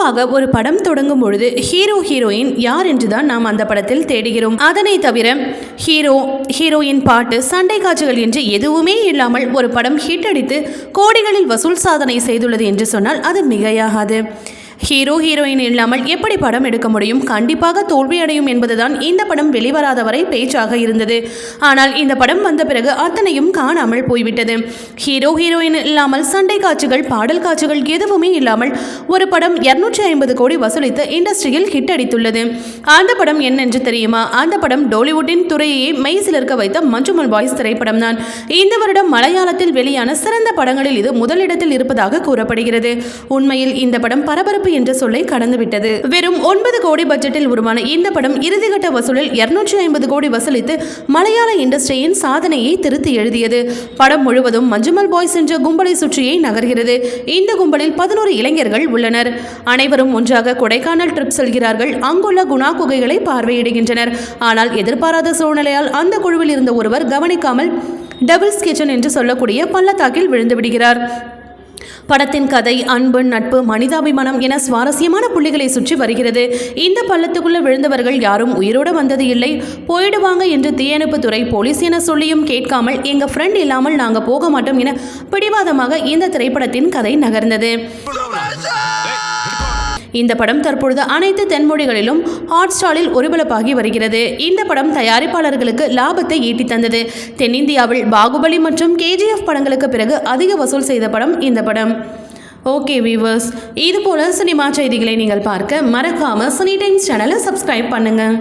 பொதுவாக ஒரு படம் தொடங்கும் பொழுது ஹீரோ ஹீரோயின் யார் என்றுதான் நாம் அந்த படத்தில் தேடுகிறோம். அதனை தவிர ஹீரோ ஹீரோயின் பாட்டு சண்டை காட்சிகள் என்று எதுவுமே இல்லாமல் ஒரு படம் ஹிட் அடித்து கோடிகளில் வசூல் சாதனை செய்துள்ளது என்று சொன்னால் அது மிகையாகாது. ஹீரோ ஹீரோயின் இல்லாமல் எப்படி படம் எடுக்க முடியும்? கண்டிப்பாக தோல்வியடையும் என்பதுதான் இந்த படம் வெளிவராத வரை பேச்சாக இருந்தது. ஆனால் இந்த படம் வந்த பிறகு அத்தனையும் காணாமல் போய்விட்டது. ஹீரோ ஹீரோயின் இல்லாமல் சண்டை காட்சிகள் பாடல் காட்சிகள் எதுவுமே இல்லாமல் ஒரு படம் இருநூற்றி ஐம்பது கோடி வசூலித்து இண்டஸ்ட்ரியில் ஹிட் அடித்துள்ளது. அந்த படம் என்னென்று தெரியுமா? அந்த படம் டோலிவுட்டின் துறையையே மெய் சிலிர்க்க வைத்த மஞ்சுமல் பாய்ஸ் திரைப்படம் தான். இந்த வருடம் மலையாளத்தில் வெளியான சிறந்த படங்களில் இது முதலிடத்தில் இருப்பதாக கூறப்படுகிறது. உண்மையில் இந்த படம் பரபரப்பு என்ற சொல்லை கடந்துவிட்டது. வெறும் ஒன்பது கோடி பட்ஜெட்டில் உருவான இந்த படம் இறுதிக்கட்ட வசூலில் இருநூற்றி ஐம்பது கோடி வசூலித்து மலையாள இண்டஸ்ட்ரியின் சாதனையை திருத்தி எழுதியது. படம் முழுவதும் மஞ்சுமல் பாய்ஸ் என்ற கும்பலை சுற்றியே நகர்கிறது. இந்த கும்பலில் பதினோரு இளைஞர்கள் உள்ளனர். அனைவரும் ஒன்றாக கொடைக்கானல் ட்ரிப் செல்கிறார்கள். அங்குள்ள குணா குகைகளை பார்வையிடுகின்றனர். ஆனால் எதிர்பாராத சூழ்நிலையால் அந்த குழுவில் இருந்த ஒருவர் கவனிக்காமல் டபுள்ஸ் கிச்சன் என்று சொல்லக்கூடிய பள்ளத்தாக்கில் விழுந்து விடுகிறார். படத்தின் கதை அன்பு நட்பு மனிதாபிமானம் என சுவாரஸ்யமான புள்ளிகளை சுற்றி வருகிறது. இந்த பள்ளத்துக்குள்ள விழுந்தவர்கள் யாரும் உயிரோடு வந்தது இல்லை. போயிடுவாங்க என்று தீயணைப்புத்துறை போலீஸ் என சொல்லியும் கேட்காமல் எங்க ஃப்ரெண்ட் இல்லாமல் நாங்க போக மாட்டோம் என பிடிவாதமாக இந்த திரைப்படத்தின் கதை நகர்ந்தது. இந்த படம் தற்பொழுது அனைத்து தென்மொழிகளிலும் ஹாட் ஸ்டாரில் ஒருபலப்பாகி வருகிறது. இந்த படம் தயாரிப்பாளர்களுக்கு லாபத்தை ஈட்டி தந்தது. தென்னிந்தியாவில் பாகுபலி மற்றும் கேஜிஎஃப் படங்களுக்கு பிறகு அதிக வசூல் செய்த படம் இந்த படம். ஓகே வீவர்ஸ் இதுபோல சினிமா செய்திகளை நீங்கள் பார்க்க மறக்காமல் சினி டைம்ஸ் சேனலை சப்ஸ்கிரைப் பண்ணுங்கள்